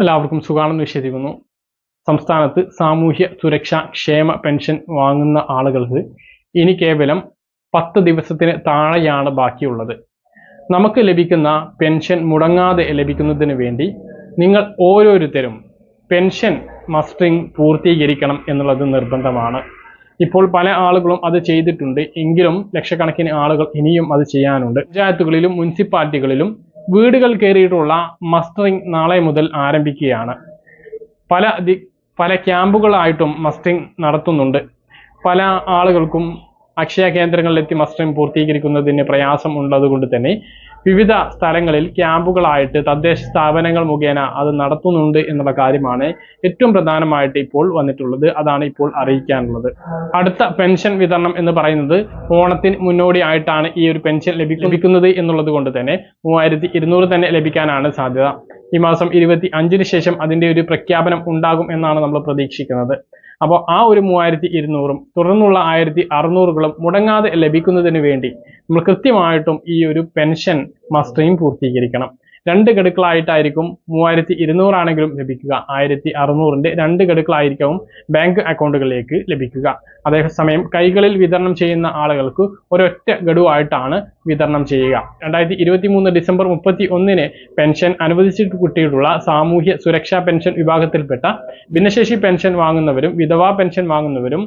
എല്ലാവർക്കും സുഖാണെന്ന് വിശ്വസിക്കുന്നു. സംസ്ഥാനത്ത് സാമൂഹ്യ സുരക്ഷാ ക്ഷേമ പെൻഷൻ വാങ്ങുന്ന ആളുകൾക്ക് ഇനി കേവലം പത്ത് ദിവസത്തിന് താഴെയാണ് ബാക്കിയുള്ളത്. നമുക്ക് ലഭിക്കുന്ന പെൻഷൻ മുടങ്ങാതെ ലഭിക്കുന്നതിന് വേണ്ടി നിങ്ങൾ ഓരോരുത്തരും പെൻഷൻ മസ്റ്ററിംഗ് പൂർത്തീകരിക്കണം എന്നുള്ളത് നിർബന്ധമാണ്. ഇപ്പോൾ പല ആളുകളും അത് ചെയ്തിട്ടുണ്ട്. എങ്കിലും ലക്ഷക്കണക്കിന് ആളുകൾ ഇനിയും അത് ചെയ്യാനുണ്ട്. പഞ്ചായത്തുകളിലും മുനിസിപ്പാലിറ്റികളിലും വീടുകൾ കയറിയിട്ടുള്ള മസ്റ്ററിംഗ് നാളെ മുതൽ ആരംഭിക്കുകയാണ്. പല പല ക്യാമ്പുകളായിട്ടും മസ്റ്ററിംഗ് നടത്തുന്നുണ്ട്. പല ആളുകൾക്കും അക്ഷയ കേന്ദ്രങ്ങളിലെത്തി മസ്റ്ററിംഗ് പൂർത്തീകരിക്കുന്നതിന് പ്രയാസം ഉള്ളതുകൊണ്ട് തന്നെ വിവിധ സ്ഥലങ്ങളിൽ ക്യാമ്പുകളായിട്ട് തദ്ദേശ സ്ഥാപനങ്ങൾ മുഖേന അത് നടത്തുന്നുണ്ട് എന്നുള്ള കാര്യമാണ് ഏറ്റവും പ്രധാനമായിട്ട് ഇപ്പോൾ വന്നിട്ടുള്ളത്. അതാണ് ഇപ്പോൾ അറിയിക്കാനുള്ളത്. അടുത്ത പെൻഷൻ വിതരണം എന്ന് പറയുന്നത് ഓണത്തിന് മുന്നോടിയായിട്ടാണ് ഈ ഒരു പെൻഷൻ ലഭി- ലഭിക്കുന്നത് എന്നുള്ളത് കൊണ്ട് തന്നെ മൂവായിരത്തി ഇരുന്നൂറ് തന്നെ ലഭിക്കാനാണ് സാധ്യത. ഈ മാസം ഇരുപത്തി അഞ്ചിന് ശേഷം അതിന്റെ ഒരു പ്രഖ്യാപനം ഉണ്ടാകും എന്നാണ് നമ്മൾ പ്രതീക്ഷിക്കുന്നത്. അപ്പോൾ ആ ഒരു മൂവായിരത്തി ഇരുന്നൂറും തുടർന്നുള്ള ആയിരത്തി അറുന്നൂറുകളും മുടങ്ങാതെ ലഭിക്കുന്നതിന് വേണ്ടി നമ്മൾ കൃത്യമായിട്ടും ഈ ഒരു പെൻഷൻ മസ്റ്ററിങ് പൂർത്തീകരിക്കണം. രണ്ട് ഗഡുക്കളായിട്ടായിരിക്കും മൂവായിരത്തി ഇരുന്നൂറാണെങ്കിലും ലഭിക്കുക. ആയിരത്തി അറുന്നൂറിന്റെ രണ്ട് ഗഡുക്കളായിരിക്കും ബാങ്ക് അക്കൗണ്ടുകളിലേക്ക് ലഭിക്കുക. അതേസമയം കൈകളിൽ വിതരണം ചെയ്യുന്ന ആളുകൾക്ക് ഒരൊറ്റ ഗഡുവായിട്ടാണ് വിതരണം ചെയ്യുക. രണ്ടായിരത്തി ഇരുപത്തി മൂന്ന് ഡിസംബർ മുപ്പത്തി ഒന്നിന് പെൻഷൻ അനുവദിച്ചിട്ട് കിട്ടിയിട്ടുള്ള സാമൂഹ്യ സുരക്ഷാ പെൻഷൻ വിഭാഗത്തിൽപ്പെട്ട ഭിന്നശേഷി പെൻഷൻ വാങ്ങുന്നവരും വിധവാ പെൻഷൻ വാങ്ങുന്നവരും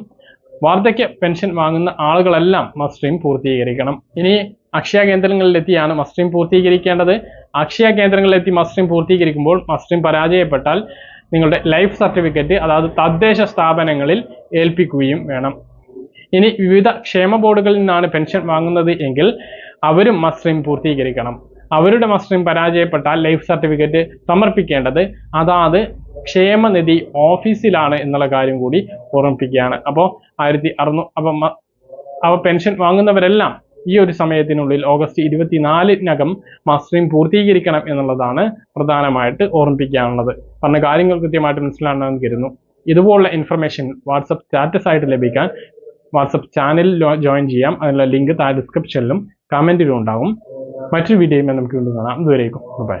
വാർദ്ധക്യ പെൻഷൻ വാങ്ങുന്ന ആളുകളെല്ലാം മസ്റ്ററിംഗ് പൂർത്തീകരിക്കണം. ഇനി അക്ഷയ കേന്ദ്രങ്ങളിലെത്തിയാണ് മസ്റ്ററിംഗ് പൂർത്തീകരിക്കേണ്ടത്. അക്ഷയ കേന്ദ്രങ്ങളിലെത്തി മസ്റ്ററിംഗ് പൂർത്തീകരിക്കുമ്പോൾ മസ്റ്ററിംഗ് പരാജയപ്പെട്ടാൽ നിങ്ങളുടെ ലൈഫ് സർട്ടിഫിക്കറ്റ് അതായത് തദ്ദേശ സ്ഥാപനങ്ങളിൽ ഏൽപ്പിക്കുകയും വേണം. ഇനി വിവിധ ക്ഷേമ ബോർഡുകളിൽ നിന്നാണ് പെൻഷൻ വാങ്ങുന്നത് എങ്കിൽ അവരും മസ്റ്ററിംഗ് പൂർത്തീകരിക്കണം. അവരുടെ മസ്റ്ററിംഗ് പരാജയപ്പെട്ടാൽ ലൈഫ് സർട്ടിഫിക്കറ്റ് സമർപ്പിക്കേണ്ടത്. അതാത് ക്ഷേമനിധി ഓഫീസിലാണ് എന്നുള്ള കാര്യം കൂടി ഓർമ്മിപ്പിക്കുകയാണ്. അപ്പോൾ ആയിരത്തി അറുന്നൂ അപ്പം അവ പെൻഷൻ വാങ്ങുന്നവരെല്ലാം ഈ ഒരു സമയത്തിനുള്ളിൽ ഓഗസ്റ്റ് ഇരുപത്തിനാലിനകം മസ്റ്ററിംഗ് പൂർത്തീകരിക്കണം എന്നുള്ളതാണ് പ്രധാനമായിട്ട് ഓർമ്മിപ്പിക്കാനുള്ളത്. പറഞ്ഞ കാര്യങ്ങൾ കൃത്യമായിട്ട് മനസ്സിലാണെന്ന് കരുതുന്നു. ഇതുപോലുള്ള ഇൻഫർമേഷൻ വാട്സപ്പ് സ്റ്റാറ്റസ് ആയിട്ട് ലഭിക്കാൻ വാട്സപ്പ് ചാനൽ ജോയിൻ ചെയ്യാം. അതിനുള്ള ലിങ്ക് താഴെ ഡിസ്ക്രിപ്ഷനിലും കമന്റിലും ഉണ്ടാകും മറ്റൊരു വീഡിയോയുമായി നമുക്ക് വീണ്ടും കാണാം. ഇതുവരേക്കും ബൈ